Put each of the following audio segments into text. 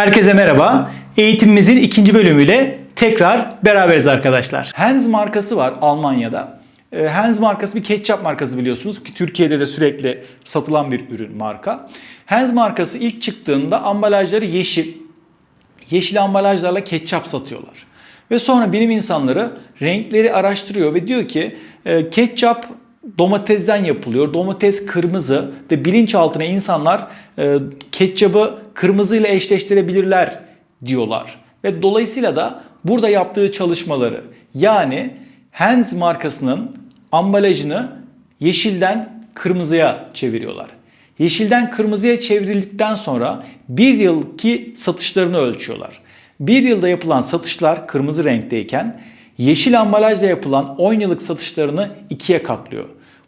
Herkese merhaba. Eğitimimizin ikinci bölümüyle tekrar beraberiz arkadaşlar. Heinz markası var Almanya'da. Ee, Heinz markası bir ketçap markası biliyorsunuz ki Türkiye'de de sürekli satılan bir ürün marka. Heinz markası ilk çıktığında ambalajları yeşil. Yeşil ambalajlarla ketçap satıyorlar. Ve sonra bilim insanları renkleri araştırıyor ve diyor ki e, ketçap domatesden yapılıyor. Domates kırmızı ve bilinçaltına insanlar e, ketçabı kırmızıyla eşleştirebilirler diyorlar. Ve dolayısıyla da burada yaptığı çalışmaları yani Heinz markasının ambalajını yeşilden kırmızıya çeviriyorlar. Yeşilden kırmızıya çevrildikten sonra bir yılki satışlarını ölçüyorlar. Bir yılda yapılan satışlar kırmızı renkteyken yeşil ambalajla yapılan 10 yıllık satışlarını ikiye katlıyor.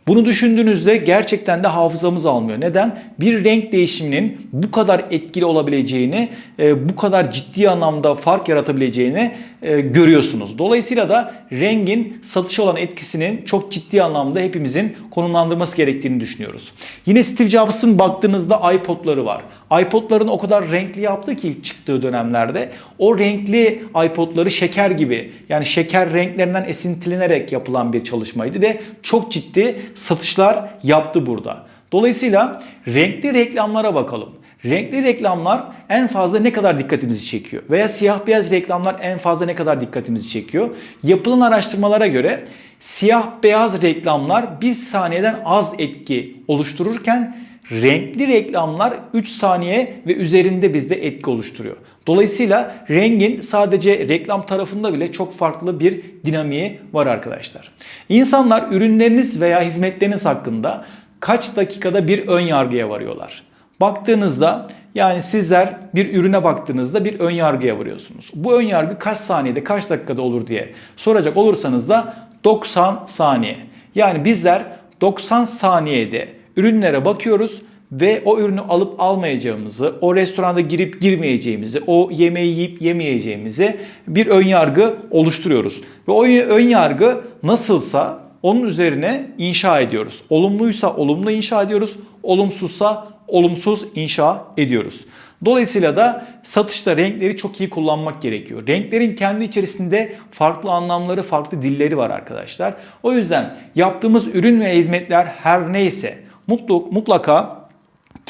Bunu düşündüğünüzde gerçekten de hafızamız almıyor. Neden? Bir renk değişiminin bu kadar etkili olabileceğini, e, bu kadar ciddi anlamda fark yaratabileceğini e, görüyorsunuz. Dolayısıyla da rengin satışa olan etkisinin çok ciddi anlamda hepimizin konumlandırması gerektiğini düşünüyoruz. Yine Steve Jobs'ın baktığınızda iPod'ları var. iPod'ların o kadar renkli yaptı ki ilk çıktığı dönemlerde o renkli iPod'ları şeker gibi yani şeker renklerinden esintilenerek yapılan bir çalışmaydı ve çok ciddi satışlar yaptı burada. Dolayısıyla renkli reklamlara bakalım. Renkli reklamlar en fazla ne kadar dikkatimizi çekiyor? Veya siyah beyaz reklamlar en fazla ne kadar dikkatimizi çekiyor? Yapılan araştırmalara göre siyah beyaz reklamlar 1 saniyeden az etki oluştururken renkli reklamlar 3 saniye ve üzerinde bizde etki oluşturuyor. Dolayısıyla rengin sadece reklam tarafında bile çok farklı bir dinamiği var arkadaşlar. İnsanlar ürünleriniz veya hizmetleriniz hakkında kaç dakikada bir ön yargıya varıyorlar? Baktığınızda yani sizler bir ürüne baktığınızda bir ön yargıya varıyorsunuz. Bu ön yargı kaç saniyede, kaç dakikada olur diye soracak olursanız da 90 saniye. Yani bizler 90 saniyede ürünlere bakıyoruz ve o ürünü alıp almayacağımızı, o restoranda girip girmeyeceğimizi, o yemeği yiyip yemeyeceğimizi bir ön yargı oluşturuyoruz. Ve o ön yargı nasılsa onun üzerine inşa ediyoruz. Olumluysa olumlu inşa ediyoruz, olumsuzsa olumsuz inşa ediyoruz. Dolayısıyla da satışta renkleri çok iyi kullanmak gerekiyor. Renklerin kendi içerisinde farklı anlamları, farklı dilleri var arkadaşlar. O yüzden yaptığımız ürün ve hizmetler her neyse mutluluk mutlaka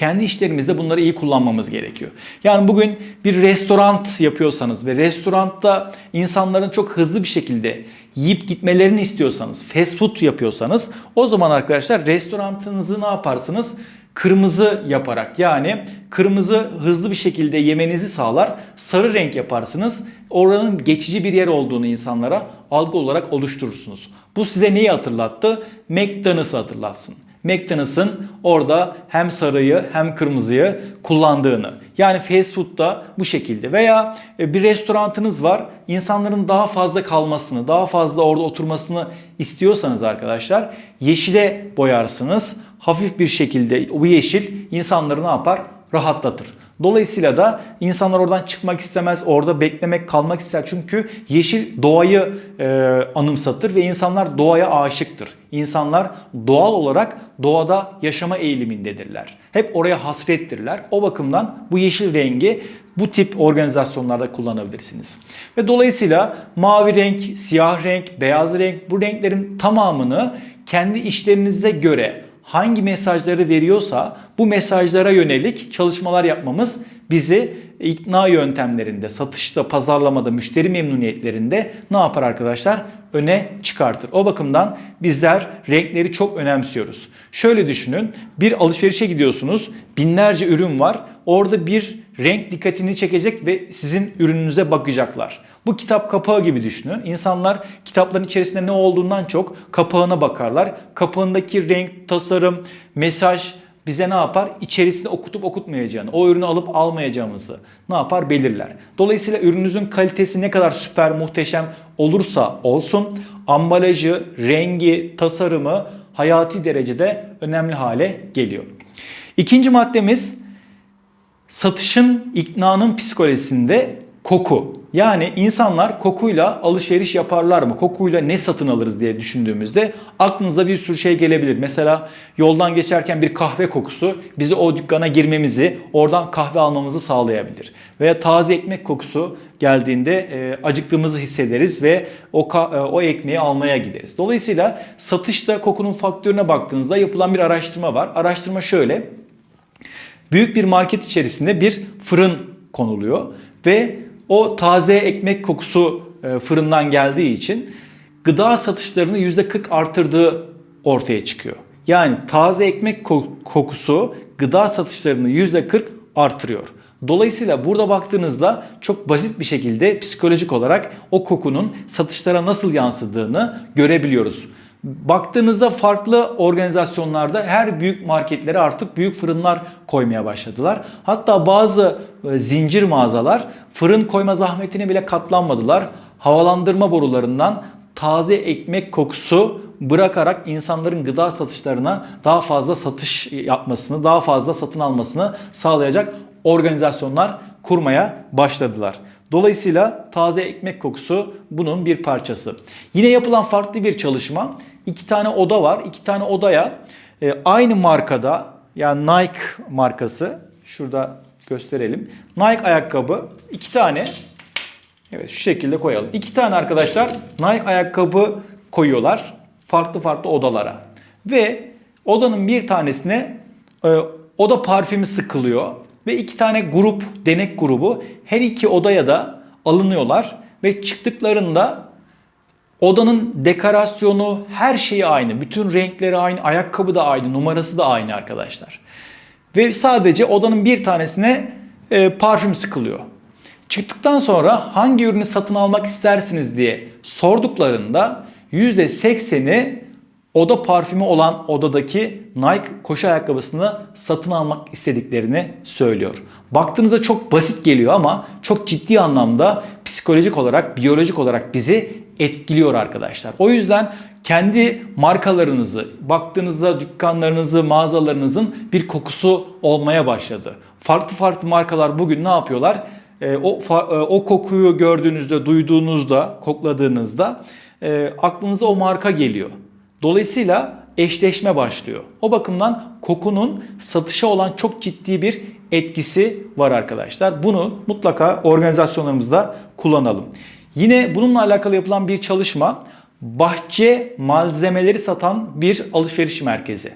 kendi işlerimizde bunları iyi kullanmamız gerekiyor. Yani bugün bir restoran yapıyorsanız ve restoranda insanların çok hızlı bir şekilde yiyip gitmelerini istiyorsanız, fast food yapıyorsanız o zaman arkadaşlar restoranınızı ne yaparsınız? Kırmızı yaparak yani kırmızı hızlı bir şekilde yemenizi sağlar. Sarı renk yaparsınız. Oranın geçici bir yer olduğunu insanlara algı olarak oluşturursunuz. Bu size neyi hatırlattı? McDonald's'ı hatırlatsın. McDonald's'ın orada hem sarıyı hem kırmızıyı kullandığını. Yani fast food'da bu şekilde veya e, bir restoranınız var. İnsanların daha fazla kalmasını, daha fazla orada oturmasını istiyorsanız arkadaşlar yeşile boyarsınız. Hafif bir şekilde bu yeşil insanları ne yapar? Rahatlatır. Dolayısıyla da insanlar oradan çıkmak istemez, orada beklemek, kalmak ister. Çünkü yeşil doğayı e, anımsatır ve insanlar doğaya aşıktır. İnsanlar doğal olarak doğada yaşama eğilimindedirler. Hep oraya hasrettirler. O bakımdan bu yeşil rengi bu tip organizasyonlarda kullanabilirsiniz. Ve dolayısıyla mavi renk, siyah renk, beyaz renk bu renklerin tamamını kendi işlerinize göre hangi mesajları veriyorsa bu mesajlara yönelik çalışmalar yapmamız bizi ikna yöntemlerinde, satışta, pazarlamada, müşteri memnuniyetlerinde ne yapar arkadaşlar? Öne çıkartır. O bakımdan bizler renkleri çok önemsiyoruz. Şöyle düşünün, bir alışverişe gidiyorsunuz, binlerce ürün var. Orada bir renk dikkatini çekecek ve sizin ürününüze bakacaklar. Bu kitap kapağı gibi düşünün. İnsanlar kitapların içerisinde ne olduğundan çok kapağına bakarlar. Kapağındaki renk, tasarım, mesaj bize ne yapar? İçerisinde okutup okutmayacağını, o ürünü alıp almayacağımızı ne yapar? Belirler. Dolayısıyla ürününüzün kalitesi ne kadar süper, muhteşem olursa olsun ambalajı, rengi, tasarımı hayati derecede önemli hale geliyor. İkinci maddemiz satışın iknanın psikolojisinde koku. Yani insanlar kokuyla alışveriş yaparlar mı? Kokuyla ne satın alırız diye düşündüğümüzde aklınıza bir sürü şey gelebilir. Mesela yoldan geçerken bir kahve kokusu bizi o dükkana girmemizi, oradan kahve almamızı sağlayabilir. Veya taze ekmek kokusu geldiğinde e, acıktığımızı hissederiz ve o e, o ekmeği almaya gideriz. Dolayısıyla satışta kokunun faktörüne baktığınızda yapılan bir araştırma var. Araştırma şöyle. Büyük bir market içerisinde bir fırın konuluyor ve o taze ekmek kokusu e, fırından geldiği için gıda satışlarını %40 artırdığı ortaya çıkıyor. Yani taze ekmek ko- kokusu gıda satışlarını %40 artırıyor. Dolayısıyla burada baktığınızda çok basit bir şekilde psikolojik olarak o kokunun satışlara nasıl yansıdığını görebiliyoruz. Baktığınızda farklı organizasyonlarda her büyük marketlere artık büyük fırınlar koymaya başladılar. Hatta bazı e, zincir mağazalar fırın koyma zahmetine bile katlanmadılar. Havalandırma borularından taze ekmek kokusu bırakarak insanların gıda satışlarına daha fazla satış yapmasını, daha fazla satın almasını sağlayacak organizasyonlar kurmaya başladılar. Dolayısıyla taze ekmek kokusu bunun bir parçası. Yine yapılan farklı bir çalışma. İki tane oda var. İki tane odaya e, aynı markada yani Nike markası şurada gösterelim. Nike ayakkabı iki tane Evet şu şekilde koyalım. İki tane arkadaşlar Nike ayakkabı koyuyorlar farklı farklı odalara. Ve odanın bir tanesine e, oda parfümü sıkılıyor. Ve iki tane grup, denek grubu her iki odaya da alınıyorlar. Ve çıktıklarında odanın dekorasyonu her şeyi aynı. Bütün renkleri aynı, ayakkabı da aynı, numarası da aynı arkadaşlar. Ve sadece odanın bir tanesine e, parfüm sıkılıyor. Çıktıktan sonra hangi ürünü satın almak istersiniz diye sorduklarında %80'i oda parfümü olan odadaki Nike koşu ayakkabısını satın almak istediklerini söylüyor. Baktığınızda çok basit geliyor ama çok ciddi anlamda psikolojik olarak, biyolojik olarak bizi etkiliyor arkadaşlar. O yüzden kendi markalarınızı, baktığınızda dükkanlarınızı, mağazalarınızın bir kokusu olmaya başladı. Farklı farklı markalar bugün ne yapıyorlar? E, o, e, o kokuyu gördüğünüzde, duyduğunuzda, kokladığınızda e, aklınıza o marka geliyor. Dolayısıyla eşleşme başlıyor. O bakımdan kokunun satışa olan çok ciddi bir etkisi var arkadaşlar. Bunu mutlaka organizasyonlarımızda kullanalım. Yine bununla alakalı yapılan bir çalışma bahçe malzemeleri satan bir alışveriş merkezi.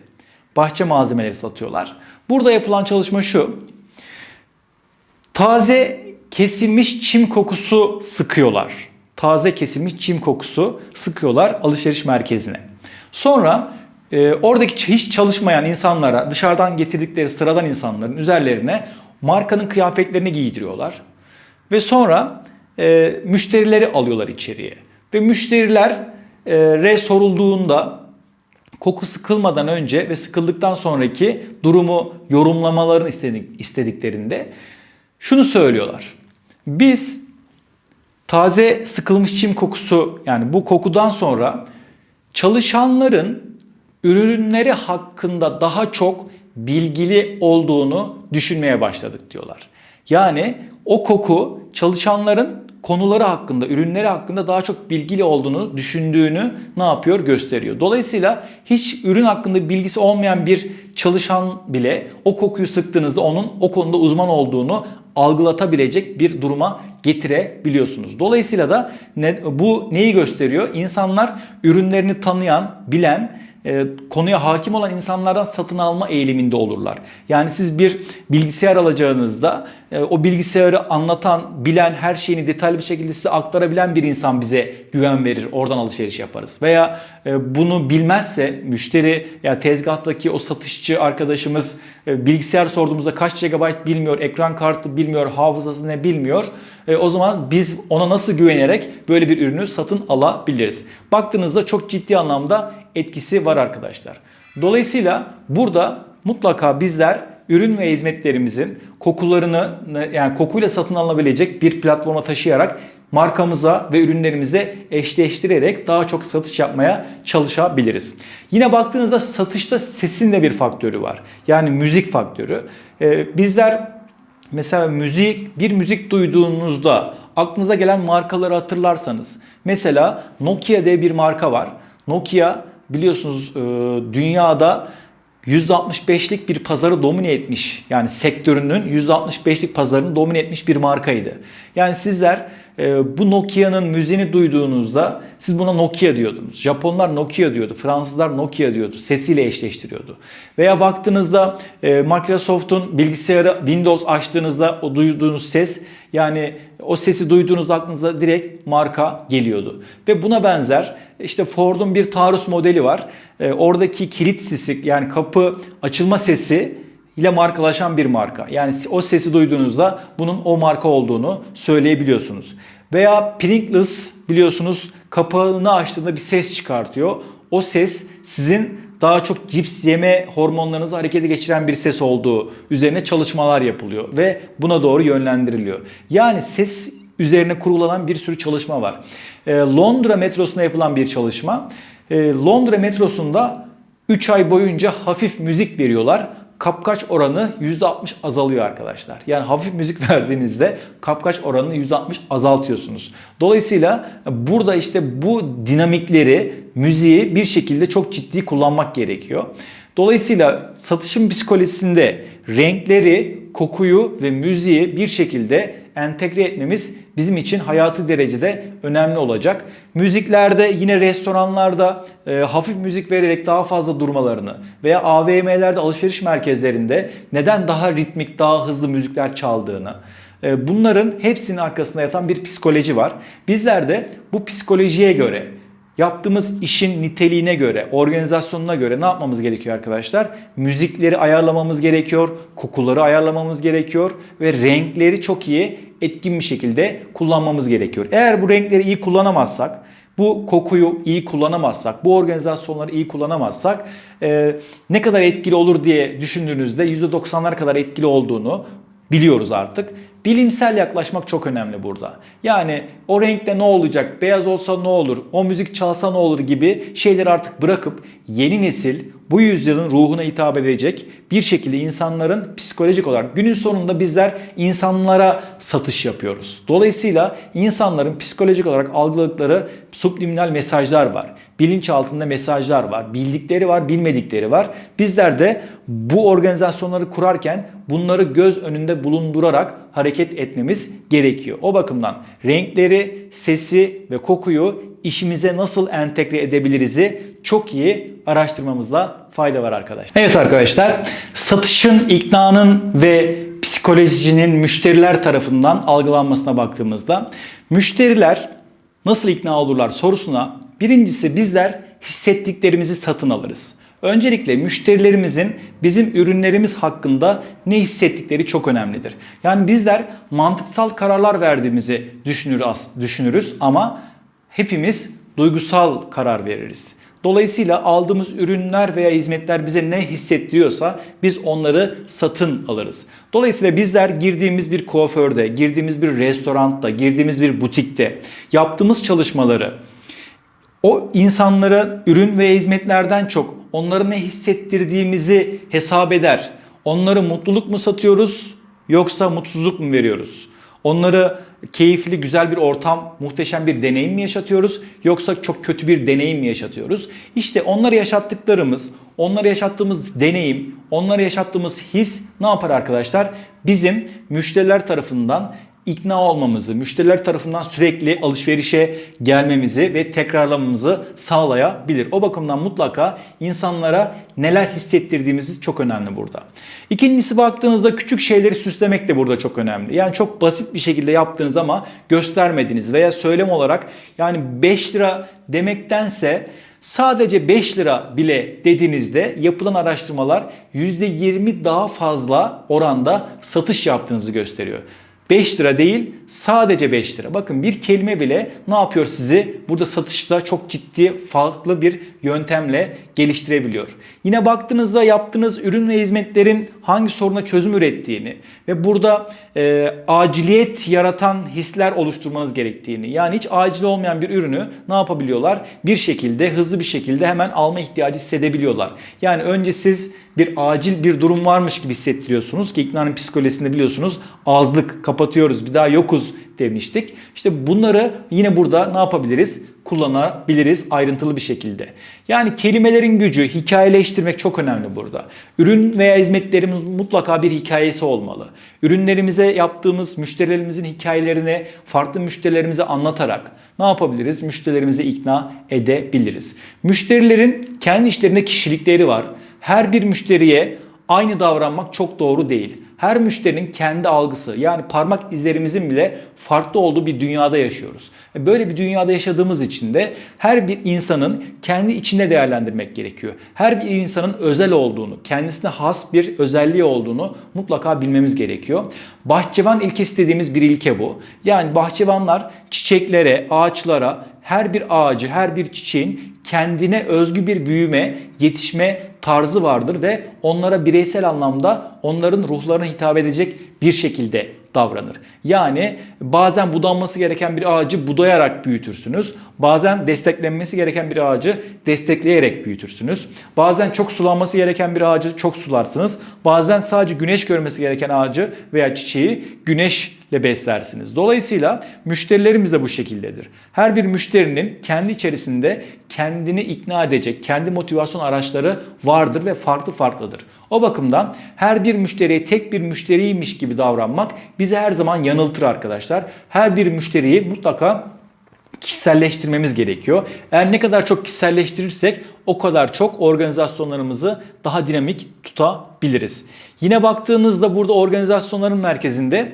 Bahçe malzemeleri satıyorlar. Burada yapılan çalışma şu. Taze kesilmiş çim kokusu sıkıyorlar. Taze kesilmiş çim kokusu sıkıyorlar alışveriş merkezine. Sonra e, oradaki hiç çalışmayan insanlara, dışarıdan getirdikleri sıradan insanların üzerlerine markanın kıyafetlerini giydiriyorlar. Ve sonra e, müşterileri alıyorlar içeriye. Ve müşteriler e, re sorulduğunda koku sıkılmadan önce ve sıkıldıktan sonraki durumu yorumlamalarını istedik, istediklerinde şunu söylüyorlar. Biz taze sıkılmış çim kokusu yani bu kokudan sonra çalışanların ürünleri hakkında daha çok bilgili olduğunu düşünmeye başladık diyorlar. Yani o koku çalışanların konuları hakkında, ürünleri hakkında daha çok bilgili olduğunu düşündüğünü ne yapıyor? Gösteriyor. Dolayısıyla hiç ürün hakkında bilgisi olmayan bir çalışan bile o kokuyu sıktığınızda onun o konuda uzman olduğunu algılatabilecek bir duruma getirebiliyorsunuz. Dolayısıyla da ne, bu neyi gösteriyor? İnsanlar ürünlerini tanıyan, bilen, e, konuya hakim olan insanlardan satın alma eğiliminde olurlar. Yani siz bir bilgisayar alacağınızda o bilgisayarı anlatan, bilen, her şeyini detaylı bir şekilde size aktarabilen bir insan bize güven verir. Oradan alışveriş yaparız. Veya e, bunu bilmezse müşteri ya tezgahtaki o satışçı arkadaşımız e, bilgisayar sorduğumuzda kaç GB bilmiyor, ekran kartı bilmiyor, hafızası ne bilmiyor. E, o zaman biz ona nasıl güvenerek böyle bir ürünü satın alabiliriz? Baktığınızda çok ciddi anlamda etkisi var arkadaşlar. Dolayısıyla burada mutlaka bizler ürün ve hizmetlerimizin kokularını yani kokuyla satın alınabilecek bir platforma taşıyarak markamıza ve ürünlerimize eşleştirerek daha çok satış yapmaya çalışabiliriz. Yine baktığınızda satışta sesin de bir faktörü var. Yani müzik faktörü. Ee, bizler Mesela müzik, bir müzik duyduğunuzda aklınıza gelen markaları hatırlarsanız. Mesela Nokia diye bir marka var. Nokia biliyorsunuz e, dünyada %65'lik bir pazarı domine etmiş. Yani sektörünün %65'lik pazarını domine etmiş bir markaydı. Yani sizler e, bu Nokia'nın müziğini duyduğunuzda siz buna Nokia diyordunuz. Japonlar Nokia diyordu, Fransızlar Nokia diyordu. Sesiyle eşleştiriyordu. Veya baktığınızda e, Microsoft'un bilgisayarı Windows açtığınızda o duyduğunuz ses yani o sesi duyduğunuzda aklınıza direkt marka geliyordu. Ve buna benzer işte Ford'un bir Taurus modeli var. E, oradaki kilit sesi yani kapı açılma sesi ile markalaşan bir marka. Yani o sesi duyduğunuzda bunun o marka olduğunu söyleyebiliyorsunuz. Veya Pringles biliyorsunuz kapağını açtığında bir ses çıkartıyor. O ses sizin daha çok cips yeme hormonlarınızı harekete geçiren bir ses olduğu üzerine çalışmalar yapılıyor ve buna doğru yönlendiriliyor. Yani ses üzerine kurulanan bir sürü çalışma var. Ee, Londra metrosunda yapılan bir çalışma. Ee, Londra metrosunda 3 ay boyunca hafif müzik veriyorlar kapkaç oranı %60 azalıyor arkadaşlar. Yani hafif müzik verdiğinizde kapkaç oranını %60 azaltıyorsunuz. Dolayısıyla burada işte bu dinamikleri, müziği bir şekilde çok ciddi kullanmak gerekiyor. Dolayısıyla satışın psikolojisinde renkleri, kokuyu ve müziği bir şekilde entegre etmemiz bizim için hayatı derecede önemli olacak. Müziklerde yine restoranlarda e, hafif müzik vererek daha fazla durmalarını veya AVM'lerde alışveriş merkezlerinde neden daha ritmik, daha hızlı müzikler çaldığını e, bunların hepsinin arkasında yatan bir psikoloji var. Bizler de bu psikolojiye göre Yaptığımız işin niteliğine göre, organizasyonuna göre ne yapmamız gerekiyor arkadaşlar? Müzikleri ayarlamamız gerekiyor, kokuları ayarlamamız gerekiyor ve renkleri çok iyi, etkin bir şekilde kullanmamız gerekiyor. Eğer bu renkleri iyi kullanamazsak, bu kokuyu iyi kullanamazsak, bu organizasyonları iyi kullanamazsak e, ne kadar etkili olur diye düşündüğünüzde %90'lar kadar etkili olduğunu biliyoruz artık. Bilimsel yaklaşmak çok önemli burada. Yani o renkte ne olacak, beyaz olsa ne olur, o müzik çalsa ne olur gibi şeyleri artık bırakıp yeni nesil bu yüzyılın ruhuna hitap edecek bir şekilde insanların psikolojik olarak günün sonunda bizler insanlara satış yapıyoruz. Dolayısıyla insanların psikolojik olarak algıladıkları subliminal mesajlar var. Bilinç altında mesajlar var. Bildikleri var, bilmedikleri var. Bizler de bu organizasyonları kurarken bunları göz önünde bulundurarak hareket etmemiz gerekiyor. O bakımdan renkleri, sesi ve kokuyu işimize nasıl entegre edebiliriz'i çok iyi araştırmamızda fayda var arkadaşlar. Evet arkadaşlar, satışın, iknanın ve psikolojinin müşteriler tarafından algılanmasına baktığımızda müşteriler nasıl ikna olurlar sorusuna birincisi bizler hissettiklerimizi satın alırız. Öncelikle müşterilerimizin bizim ürünlerimiz hakkında ne hissettikleri çok önemlidir. Yani bizler mantıksal kararlar verdiğimizi düşünürüz, düşünürüz ama hepimiz duygusal karar veririz. Dolayısıyla aldığımız ürünler veya hizmetler bize ne hissettiriyorsa biz onları satın alırız. Dolayısıyla bizler girdiğimiz bir kuaförde, girdiğimiz bir restoranda, girdiğimiz bir butikte yaptığımız çalışmaları o insanlara ürün ve hizmetlerden çok onları ne hissettirdiğimizi hesap eder. Onları mutluluk mu satıyoruz yoksa mutsuzluk mu veriyoruz? Onları keyifli, güzel bir ortam, muhteşem bir deneyim mi yaşatıyoruz yoksa çok kötü bir deneyim mi yaşatıyoruz? İşte onları yaşattıklarımız, onları yaşattığımız deneyim, onları yaşattığımız his ne yapar arkadaşlar? Bizim müşteriler tarafından ikna olmamızı, müşteriler tarafından sürekli alışverişe gelmemizi ve tekrarlamamızı sağlayabilir. O bakımdan mutlaka insanlara neler hissettirdiğimiz çok önemli burada. İkincisi baktığınızda küçük şeyleri süslemek de burada çok önemli. Yani çok basit bir şekilde yaptığınız ama göstermediniz veya söylem olarak yani 5 lira demektense Sadece 5 lira bile dediğinizde yapılan araştırmalar %20 daha fazla oranda satış yaptığınızı gösteriyor. 5 lira değil sadece 5 lira. Bakın bir kelime bile ne yapıyor sizi burada satışta çok ciddi farklı bir yöntemle geliştirebiliyor. Yine baktığınızda yaptığınız ürün ve hizmetlerin hangi soruna çözüm ürettiğini ve burada e, aciliyet yaratan hisler oluşturmanız gerektiğini yani hiç acil olmayan bir ürünü ne yapabiliyorlar? Bir şekilde hızlı bir şekilde hemen alma ihtiyacı hissedebiliyorlar. Yani önce siz bir acil bir durum varmış gibi hissettiriyorsunuz ki iknanın psikolojisinde biliyorsunuz azlık kapatıyoruz bir daha yokuz demiştik. İşte bunları yine burada ne yapabiliriz? Kullanabiliriz ayrıntılı bir şekilde. Yani kelimelerin gücü, hikayeleştirmek çok önemli burada. Ürün veya hizmetlerimiz mutlaka bir hikayesi olmalı. Ürünlerimize yaptığımız müşterilerimizin hikayelerini farklı müşterilerimize anlatarak ne yapabiliriz? Müşterilerimizi ikna edebiliriz. Müşterilerin kendi işlerinde kişilikleri var. Her bir müşteriye aynı davranmak çok doğru değil. Her müşterinin kendi algısı yani parmak izlerimizin bile farklı olduğu bir dünyada yaşıyoruz. E, Böyle bir dünyada yaşadığımız için de her bir insanın kendi içinde değerlendirmek gerekiyor. Her bir insanın özel olduğunu, kendisine has bir özelliği olduğunu mutlaka bilmemiz gerekiyor. Bahçıvan ilkesi dediğimiz bir ilke bu. Yani bahçıvanlar çiçeklere, ağaçlara, her bir ağacı, her bir çiçeğin kendine özgü bir büyüme, yetişme tarzı vardır ve onlara bireysel anlamda onların ruhlarına hitap edecek bir şekilde davranır. Yani bazen budanması gereken bir ağacı budayarak büyütürsünüz. Bazen desteklenmesi gereken bir ağacı destekleyerek büyütürsünüz. Bazen çok sulanması gereken bir ağacı çok sularsınız. Bazen sadece güneş görmesi gereken ağacı veya çiçeği güneşle beslersiniz. Dolayısıyla müşterilerimiz de bu şekildedir. Her bir müşterinin kendi içerisinde kendini ikna edecek, kendi motivasyon araçları vardır ve farklı farklıdır. O bakımdan her bir müşteriye tek bir müşteriymiş gibi davranmak bizi her zaman yanıltır arkadaşlar. Her bir müşteriyi mutlaka kişiselleştirmemiz gerekiyor. Eğer ne kadar çok kişiselleştirirsek o kadar çok organizasyonlarımızı daha dinamik tutabiliriz. Yine baktığınızda burada organizasyonların merkezinde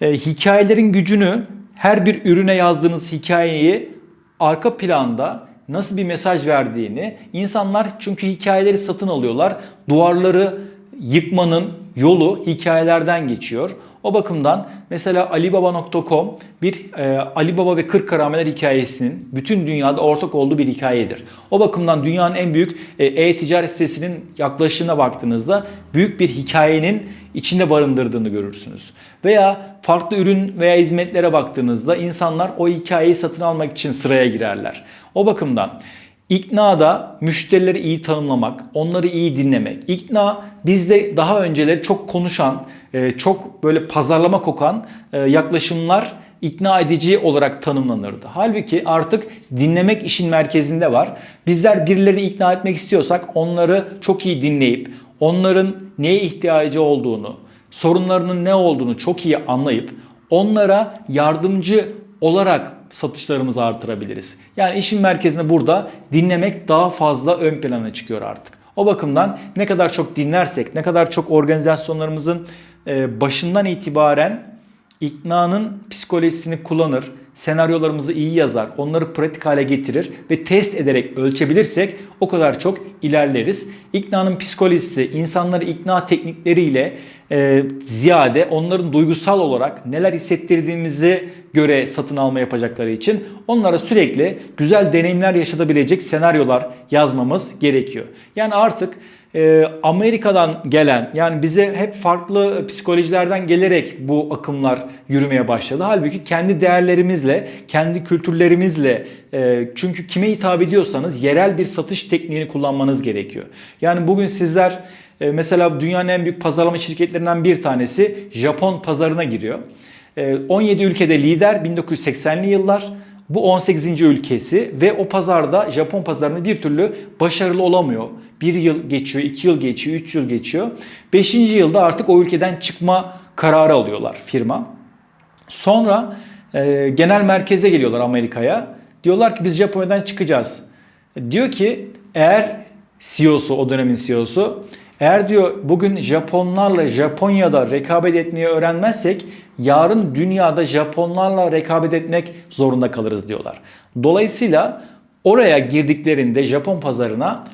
e, hikayelerin gücünü her bir ürüne yazdığınız hikayeyi arka planda nasıl bir mesaj verdiğini insanlar çünkü hikayeleri satın alıyorlar. Duvarları yıkmanın yolu hikayelerden geçiyor. O bakımdan mesela alibaba.com bir e, Alibaba ve 40 Karameler hikayesinin bütün dünyada ortak olduğu bir hikayedir. O bakımdan dünyanın en büyük e, e-ticaret sitesinin yaklaşımına baktığınızda büyük bir hikayenin içinde barındırdığını görürsünüz. Veya farklı ürün veya hizmetlere baktığınızda insanlar o hikayeyi satın almak için sıraya girerler. O bakımdan İknada müşterileri iyi tanımlamak, onları iyi dinlemek. İkna bizde daha önceleri çok konuşan, e, çok böyle pazarlama kokan e, yaklaşımlar ikna edici olarak tanımlanırdı. Halbuki artık dinlemek işin merkezinde var. Bizler birilerini ikna etmek istiyorsak onları çok iyi dinleyip onların neye ihtiyacı olduğunu, sorunlarının ne olduğunu çok iyi anlayıp onlara yardımcı olarak satışlarımızı artırabiliriz. Yani işin merkezinde burada dinlemek daha fazla ön plana çıkıyor artık. O bakımdan ne kadar çok dinlersek, ne kadar çok organizasyonlarımızın e, başından itibaren iknanın psikolojisini kullanır, senaryolarımızı iyi yazar, onları pratik hale getirir ve test ederek ölçebilirsek o kadar çok ilerleriz. İknanın psikolojisi, insanları ikna teknikleriyle e, ziyade onların duygusal olarak neler hissettirdiğimizi göre satın alma yapacakları için onlara sürekli güzel deneyimler yaşatabilecek senaryolar yazmamız gerekiyor. Yani artık e, Amerika'dan gelen yani bize hep farklı psikolojilerden gelerek bu akımlar yürümeye başladı. Halbuki kendi değerlerimizle, kendi kültürlerimizle e, çünkü kime hitap ediyorsanız yerel bir satış tekniğini kullanmanız gerekiyor. Yani bugün sizler e, mesela dünyanın en büyük pazarlama şirketlerinden bir tanesi Japon pazarına giriyor. E, 17 ülkede lider 1980'li yıllar. Bu 18. ülkesi ve o pazarda Japon pazarında bir türlü başarılı olamıyor. Bir yıl geçiyor, iki yıl geçiyor, üç yıl geçiyor. Beşinci yılda artık o ülkeden çıkma kararı alıyorlar firma. Sonra e, genel merkeze geliyorlar Amerika'ya. Diyorlar ki biz Japonya'dan çıkacağız. Diyor ki eğer CEO'su, o dönemin CEO'su eğer diyor bugün Japonlarla Japonya'da rekabet etmeyi öğrenmezsek yarın dünyada Japonlarla rekabet etmek zorunda kalırız diyorlar. Dolayısıyla oraya girdiklerinde Japon pazarına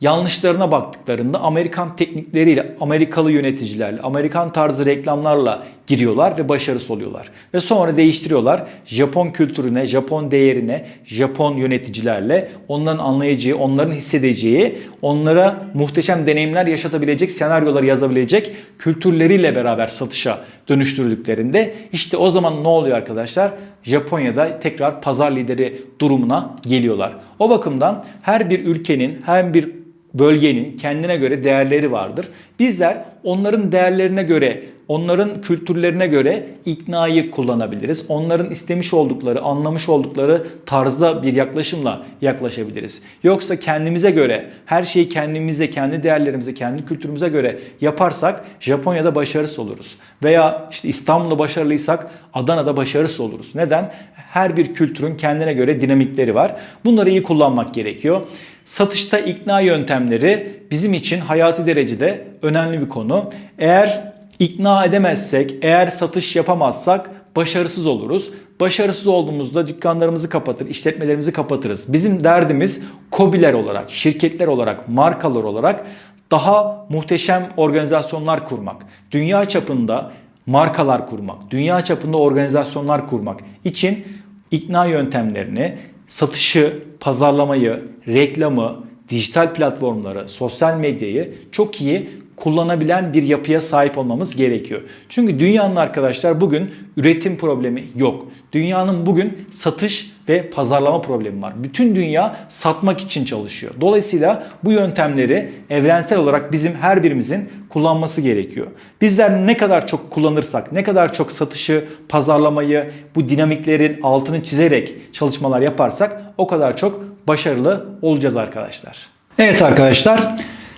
yanlışlarına baktıklarında Amerikan teknikleriyle, Amerikalı yöneticilerle, Amerikan tarzı reklamlarla giriyorlar ve başarısız oluyorlar. Ve sonra değiştiriyorlar. Japon kültürüne, Japon değerine, Japon yöneticilerle onların anlayacağı, onların hissedeceği, onlara muhteşem deneyimler yaşatabilecek, senaryoları yazabilecek kültürleriyle beraber satışa dönüştürdüklerinde işte o zaman ne oluyor arkadaşlar? Japonya'da tekrar pazar lideri durumuna geliyorlar. O bakımdan her bir ülkenin, her bir bölgenin kendine göre değerleri vardır. Bizler onların değerlerine göre, onların kültürlerine göre iknayı kullanabiliriz. Onların istemiş oldukları, anlamış oldukları tarzda bir yaklaşımla yaklaşabiliriz. Yoksa kendimize göre, her şeyi kendimize, kendi değerlerimize, kendi kültürümüze göre yaparsak Japonya'da başarısız oluruz. Veya işte İstanbul'da başarılıysak Adana'da başarısız oluruz. Neden? Her bir kültürün kendine göre dinamikleri var. Bunları iyi kullanmak gerekiyor. Satışta ikna yöntemleri bizim için hayati derecede önemli bir konu. Eğer ikna edemezsek, eğer satış yapamazsak başarısız oluruz. Başarısız olduğumuzda dükkanlarımızı kapatır, işletmelerimizi kapatırız. Bizim derdimiz kobiler olarak, şirketler olarak, markalar olarak daha muhteşem organizasyonlar kurmak. Dünya çapında markalar kurmak, dünya çapında organizasyonlar kurmak için ikna yöntemlerini, satışı, pazarlamayı, reklamı, dijital platformları, sosyal medyayı çok iyi kullanabilen bir yapıya sahip olmamız gerekiyor. Çünkü dünyanın arkadaşlar bugün üretim problemi yok. Dünyanın bugün satış ve pazarlama problemi var. Bütün dünya satmak için çalışıyor. Dolayısıyla bu yöntemleri evrensel olarak bizim her birimizin kullanması gerekiyor. Bizler ne kadar çok kullanırsak, ne kadar çok satışı, pazarlamayı, bu dinamiklerin altını çizerek çalışmalar yaparsak o kadar çok başarılı olacağız arkadaşlar. Evet arkadaşlar,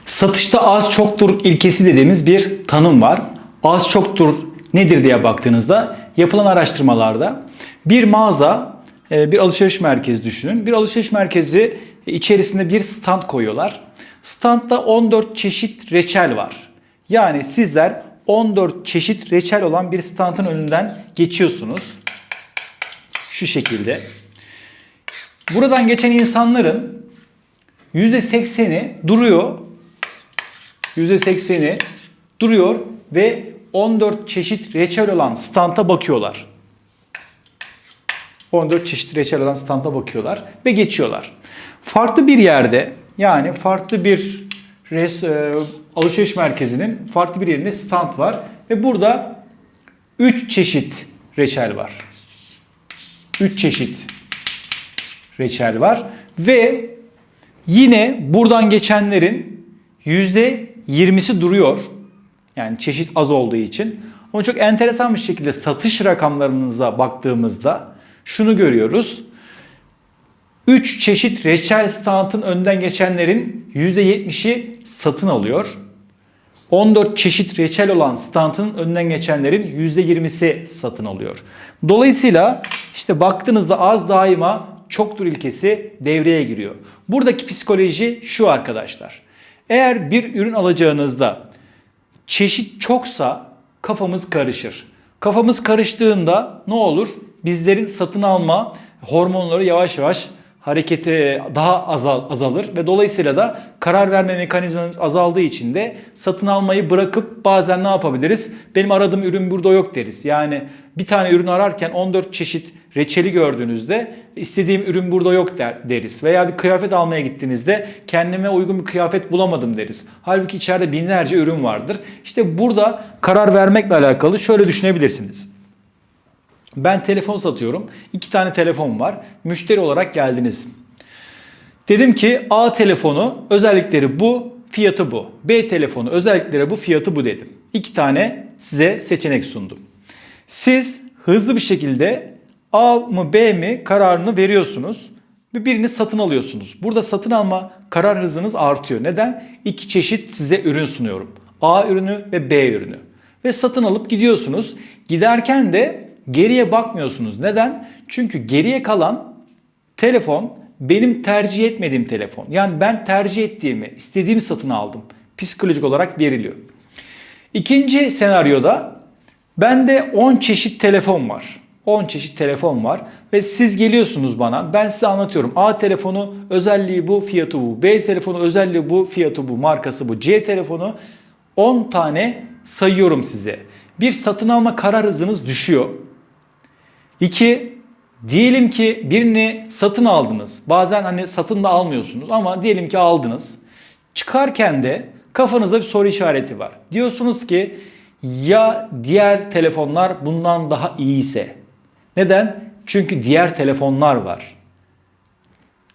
satışta az çoktur ilkesi dediğimiz bir tanım var. Az çoktur nedir diye baktığınızda yapılan araştırmalarda bir mağaza, e, bir alışveriş merkezi düşünün. Bir alışveriş merkezi içerisinde bir stand koyuyorlar. Standta 14 çeşit reçel var. Yani sizler 14 çeşit reçel olan bir standın önünden geçiyorsunuz. Şu şekilde. Buradan geçen insanların %80'i duruyor. %80'i duruyor ve 14 çeşit reçel olan standa bakıyorlar. 14 çeşit reçel olan standa bakıyorlar ve geçiyorlar. Farklı bir yerde yani farklı bir res, e, alışveriş merkezinin farklı bir yerinde stand var ve burada 3 çeşit reçel var. 3 çeşit reçel var ve yine buradan geçenlerin %20'si duruyor. Yani çeşit az olduğu için. Ama çok enteresan bir şekilde satış rakamlarınıza baktığımızda şunu görüyoruz. 3 çeşit reçel standın önden geçenlerin %70'i satın alıyor. 14 çeşit reçel olan standın önden geçenlerin %20'si satın alıyor. Dolayısıyla işte baktığınızda az daima çoktur ilkesi devreye giriyor. Buradaki psikoloji şu arkadaşlar. Eğer bir ürün alacağınızda çeşit çoksa kafamız karışır. Kafamız karıştığında ne olur? Bizlerin satın alma hormonları yavaş yavaş hareketi daha azal, azalır ve dolayısıyla da karar verme mekanizmamız azaldığı için de satın almayı bırakıp bazen ne yapabiliriz? Benim aradığım ürün burada yok deriz. Yani bir tane ürün ararken 14 çeşit reçeli gördüğünüzde istediğim ürün burada yok der, deriz. Veya bir kıyafet almaya gittiğinizde kendime uygun bir kıyafet bulamadım deriz. Halbuki içeride binlerce ürün vardır. İşte burada karar vermekle alakalı şöyle düşünebilirsiniz. Ben telefon satıyorum. İki tane telefon var. Müşteri olarak geldiniz. Dedim ki A telefonu özellikleri bu, fiyatı bu. B telefonu özellikleri bu, fiyatı bu dedim. İki tane size seçenek sundum. Siz hızlı bir şekilde A mı B mi kararını veriyorsunuz ve birini satın alıyorsunuz. Burada satın alma karar hızınız artıyor. Neden? İki çeşit size ürün sunuyorum. A ürünü ve B ürünü. Ve satın alıp gidiyorsunuz. Giderken de geriye bakmıyorsunuz. Neden? Çünkü geriye kalan telefon benim tercih etmediğim telefon. Yani ben tercih ettiğimi, istediğimi satın aldım. Psikolojik olarak veriliyor. İkinci senaryoda bende 10 çeşit telefon var. 10 çeşit telefon var ve siz geliyorsunuz bana. Ben size anlatıyorum. A telefonu özelliği bu, fiyatı bu. B telefonu özelliği bu, fiyatı bu, markası bu. C telefonu 10 tane sayıyorum size. Bir satın alma karar hızınız düşüyor. İki, diyelim ki birini satın aldınız. Bazen hani satın da almıyorsunuz ama diyelim ki aldınız. Çıkarken de kafanızda bir soru işareti var. Diyorsunuz ki ya diğer telefonlar bundan daha iyiyse. Neden? Çünkü diğer telefonlar var.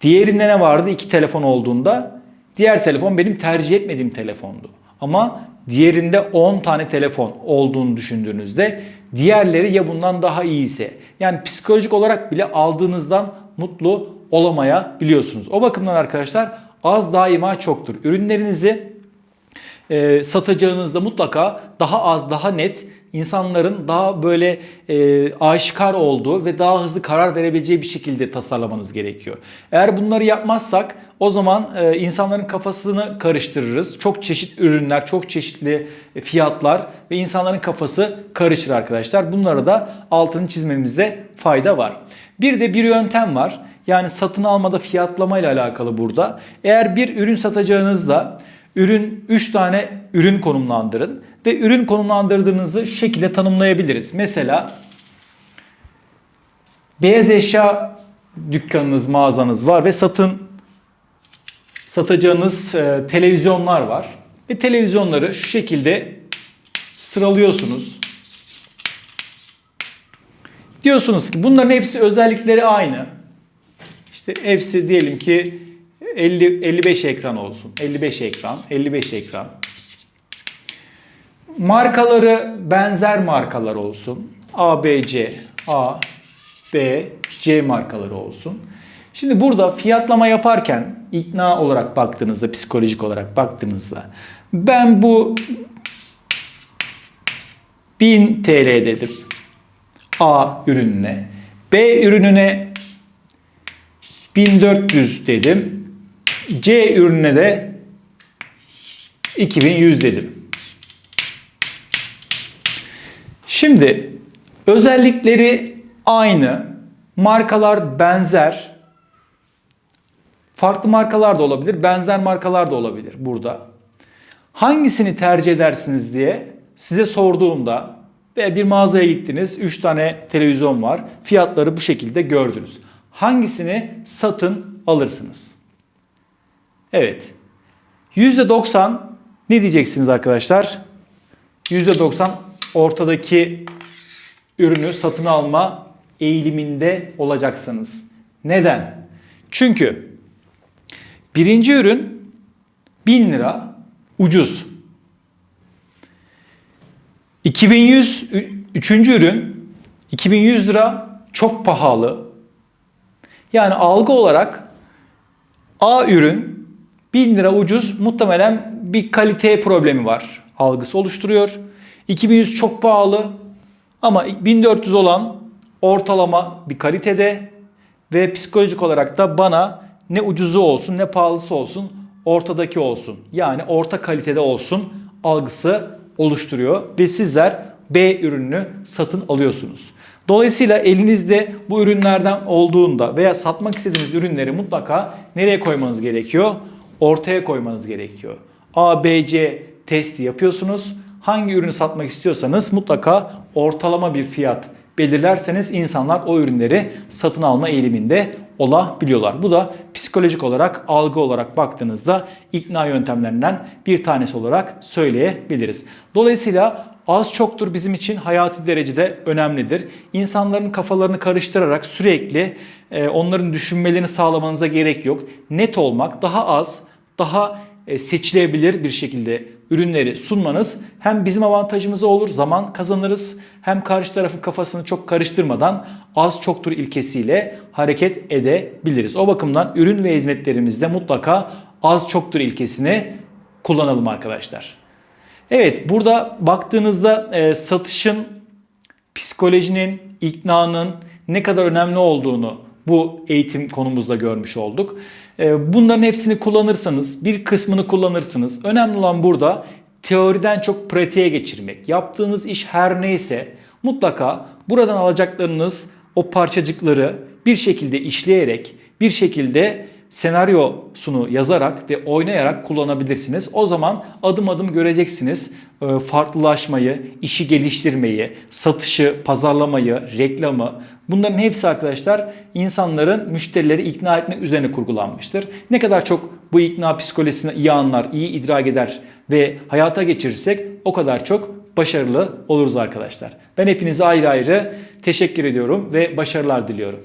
Diğerinde ne vardı? İki telefon olduğunda Diğer telefon benim tercih etmediğim telefondu. Ama diğerinde 10 tane telefon olduğunu düşündüğünüzde diğerleri ya bundan daha iyiyse yani psikolojik olarak bile aldığınızdan mutlu olamayabiliyorsunuz. O bakımdan arkadaşlar az daima çoktur. Ürünlerinizi e, satacağınızda mutlaka daha az, daha net, insanların daha böyle e, aşikar olduğu ve daha hızlı karar verebileceği bir şekilde tasarlamanız gerekiyor. Eğer bunları yapmazsak o zaman e, insanların kafasını karıştırırız. Çok çeşit ürünler, çok çeşitli fiyatlar ve insanların kafası karışır arkadaşlar. Bunlara da altını çizmemizde fayda var. Bir de bir yöntem var. Yani satın almada fiyatlama ile alakalı burada. Eğer bir ürün satacağınızda ürün 3 tane ürün konumlandırın ve ürün konumlandırdığınızı şekilde tanımlayabiliriz. Mesela beyaz eşya dükkanınız, mağazanız var ve satın satacağınız e, televizyonlar var. Ve televizyonları şu şekilde sıralıyorsunuz. Diyorsunuz ki bunların hepsi özellikleri aynı. İşte hepsi diyelim ki 50 55 ekran olsun. 55 ekran, 55 ekran. Markaları benzer markalar olsun. A, B, C, A, B, C markaları olsun. Şimdi burada fiyatlama yaparken ikna olarak baktığınızda, psikolojik olarak baktığınızda ben bu 1000 TL dedim A ürününe. B ürününe 1400 dedim. C ürününe de 2100 dedim. Şimdi özellikleri aynı, markalar benzer. Farklı markalar da olabilir, benzer markalar da olabilir burada. Hangisini tercih edersiniz diye size sorduğumda ve bir mağazaya gittiniz, 3 tane televizyon var. Fiyatları bu şekilde gördünüz. Hangisini satın alırsınız? Evet. %90 ne diyeceksiniz arkadaşlar? %90 ortadaki ürünü satın alma eğiliminde olacaksınız. Neden? Çünkü birinci ürün 1000 lira ucuz. 2100 üçüncü ürün 2100 lira çok pahalı. Yani algı olarak A ürün 1000 lira ucuz muhtemelen bir kalite problemi var. Algısı oluşturuyor. 2100 çok pahalı ama 1400 olan ortalama bir kalitede ve psikolojik olarak da bana ne ucuzu olsun ne pahalısı olsun ortadaki olsun. Yani orta kalitede olsun algısı oluşturuyor ve sizler B ürününü satın alıyorsunuz. Dolayısıyla elinizde bu ürünlerden olduğunda veya satmak istediğiniz ürünleri mutlaka nereye koymanız gerekiyor? Ortaya koymanız gerekiyor. A, B, C testi yapıyorsunuz. Hangi ürünü satmak istiyorsanız mutlaka ortalama bir fiyat belirlerseniz insanlar o ürünleri satın alma eğiliminde olabiliyorlar. Bu da psikolojik olarak, algı olarak baktığınızda ikna yöntemlerinden bir tanesi olarak söyleyebiliriz. Dolayısıyla az çoktur bizim için hayati derecede önemlidir. İnsanların kafalarını karıştırarak sürekli e, onların düşünmelerini sağlamanıza gerek yok. Net olmak, daha az, daha e, seçilebilir bir şekilde ürünleri sunmanız hem bizim avantajımıza olur, zaman kazanırız. Hem karşı tarafın kafasını çok karıştırmadan az çoktur ilkesiyle hareket edebiliriz. O bakımdan ürün ve hizmetlerimizde mutlaka az çoktur ilkesini kullanalım arkadaşlar. Evet burada baktığınızda e, satışın, psikolojinin, iknanın ne kadar önemli olduğunu bu eğitim konumuzda görmüş olduk. E, bunların hepsini kullanırsanız, bir kısmını kullanırsınız. Önemli olan burada teoriden çok pratiğe geçirmek. Yaptığınız iş her neyse mutlaka buradan alacaklarınız o parçacıkları bir şekilde işleyerek, bir şekilde senaryosunu yazarak ve oynayarak kullanabilirsiniz. O zaman adım adım göreceksiniz e, farklılaşmayı, işi geliştirmeyi, satışı, pazarlamayı, reklamı. Bunların hepsi arkadaşlar insanların müşterileri ikna etmek üzerine kurgulanmıştır. Ne kadar çok bu ikna psikolojisini iyi anlar, iyi idrak eder ve hayata geçirirsek o kadar çok başarılı oluruz arkadaşlar. Ben hepinize ayrı ayrı teşekkür ediyorum ve başarılar diliyorum.